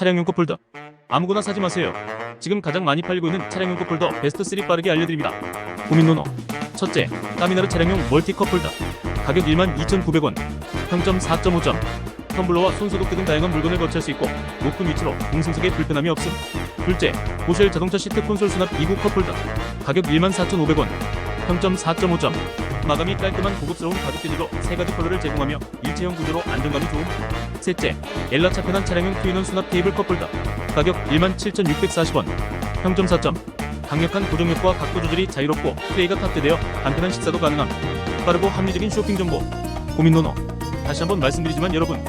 차량용 컵홀더. 아무거나 사지 마세요. 지금 가장 많이 팔리고 있는 차량용 컵홀더 베스트 3 빠르게 알려드립니다. 고민 노노. 첫째, 까미나르 차량용 멀티 컵홀더. 가격 12,900원. 평점 4.5점. 텀블러와 손소독 등 다양한 물건을 거치할 수 있고 높은 위치로 동승석에 불편함이 없음. 둘째, 보쉘 자동차 시트 콘솔 수납 2구 컵홀더. 가격 14,500원. 평점 4.5점. 마감이 깔끔한 고급스러운 가죽 재질로 세 가지 컬러를 제공하며 일체형 구조로 안정감이 좋음. 셋째, 엘라 차편한 차량용 투인원 수납 테이블 컵홀더. 가격 17,640원. 평점 4점. 강력한 고정력과 각도 조절이 자유롭고 트레이가 탑재되어 간편한 식사도 가능함. 빠르고 합리적인 쇼핑 정보. 고민 노노. 다시 한번 말씀드리지만 여러분,